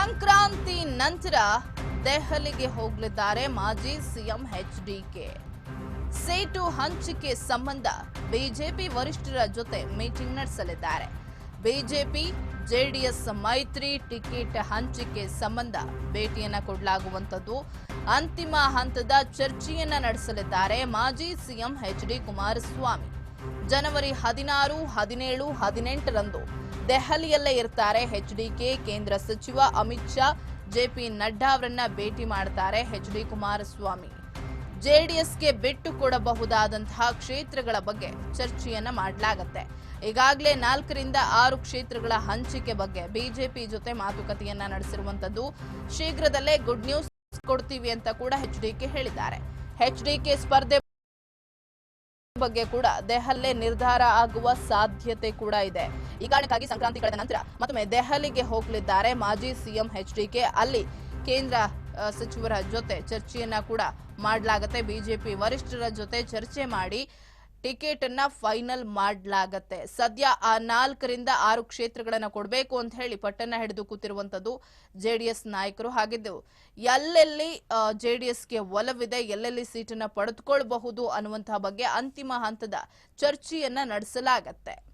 ಸಂಕ್ರಾಂತಿ ನಂತರ ದೆಹಲಿಗೆ ಹೋಗಲಿದ್ದಾರೆ ಮಾಜಿ ಸಿಎಂ ಎಚ್ಡಿಕೆ ಸೇಟು ಹಂಚಿಕೆ ಸಂಬಂಧ ಬಿಜೆಪಿ ವರಿಷ್ಠರ ಜೊತೆ ಮೀಟಿಂಗ್ ನಡೆಸಲಿದ್ದಾರೆ. ಬಿಜೆಪಿ, ಜೆಡಿಎಸ್ ಮೈತ್ರಿ ಟಿಕೆಟ್ ಹಂಚಿಕೆ ಸಂಬಂಧ ಭೇಟಿಯನ್ನ ಕೊಡಲಾಗುವಂತದ್ದು ಅಂತಿಮ ಹಂತದ ಚರ್ಚೆಯನ್ನ ನಡೆಸಲಿದ್ದಾರೆ ಮಾಜಿ ಸಿಎಂ ಎಚ್ ಡಿ ಕುಮಾರಸ್ವಾಮಿ. ಜನವರಿ ಹದಿನಾರು, ಹದಿನೇಳು, ಹದಿನೆಂಟರಂದು ದೆಹಲಿಯಲ್ಲೇ ಇರ್ತಾರೆ ಎಚ್ಡಿಕೆ ಕೇಂದ್ರ ಸಚಿವ ಅಮಿತ್ ಶಾ. ಜೆಪಿ ನಡ್ಡಾ ಅವರನ್ನ ಭೇಟಿ ಮಾಡ್ತಾರೆ ಎಚ್ ಡಿ ಕುಮಾರಸ್ವಾಮಿ. ಜೆಡಿಎಸ್ಗೆ ಬಿಟ್ಟು ಕೊಡಬಹುದಾದಂತಹ ಕ್ಷೇತ್ರಗಳ ಬಗ್ಗೆ ಚರ್ಚೆಯನ್ನ ಮಾಡಲಾಗತ್ತೆ. ಈಗಾಗಲೇ ನಾಲ್ಕರಿಂದ ಆರು ಕ್ಷೇತ್ರಗಳ ಹಂಚಿಕೆ ಬಗ್ಗೆ ಬಿಜೆಪಿ ಜೊತೆ ಮಾತುಕತೆಯನ್ನ ನಡೆಸಿರುವಂತದ್ದು ಶೀಘ್ರದಲ್ಲೇ ಗುಡ್ ನ್ಯೂಸ್ ಕೊಡ್ತೀವಿ ಅಂತ ಕೂಡ ಎಚ್ಡಿಕೆ ಹೇಳಿದ್ದಾರೆ. ಎಚ್ಡಿಕೆ ಸ್ಪರ್ಧೆ ಬಗ್ಗೆ ಕೂಡ ದೆಹಲಿ ನಿರ್ಧಾರ ಆಗುವ ಸಾಧ್ಯತೆ ಕೂಡ ಇದೆ. ಈ ಕಾರಣಕ್ಕಾಗಿ ಸಂಕ್ರಾಂತಿ ಕಳೆದ ನಂತರ ಮತ್ತೊಮ್ಮೆ ದೆಹಲಿಗೆ ಹೋಗಲಿದ್ದಾರೆ ಮಾಜಿ ಸಿಎಂ ಎಚ್ಡಿಕೆ ಅಲ್ಲಿ ಕೇಂದ್ರ ಸಚಿವರ ಜೊತೆ ಚರ್ಚೆಯನ್ನ ಕೂಡ ಮಾಡಲಾಗುತ್ತೆ. ಬಿಜೆಪಿ ವರಿಷ್ಠರ ಜೊತೆ ಚರ್ಚೆ ಮಾಡಿ ಟಿಕೆಟ್ ಅನ್ನ ಫೈನಲ್ ಮಾಡಲಾಗತ್ತೆ. ಸದ್ಯ ಆ ನಾಲ್ಕರಿಂದ ಆರು ಕ್ಷೇತ್ರಗಳನ್ನ ಕೊಡಬೇಕು ಅಂತ ಹೇಳಿ ಪಟ್ಟನ್ನ ಹಿಡಿದು ಕೂತಿರುವಂತದ್ದು ಜೆಡಿಎಸ್ ನಾಯಕರು ಹಾಗಿದ್ದು. ಎಲ್ಲೆಲ್ಲಿ ಜೆಡಿಎಸ್ಗೆ ಒಲವಿದೆ, ಎಲ್ಲೆಲ್ಲಿ ಸೀಟನ್ನ ಪಡೆದುಕೊಳ್ಳಬಹುದು ಅನ್ನುವಂತಹ ಬಗ್ಗೆ ಅಂತಿಮ ಹಂತದ ಚರ್ಚೆಯನ್ನ ನಡೆಸಲಾಗತ್ತೆ.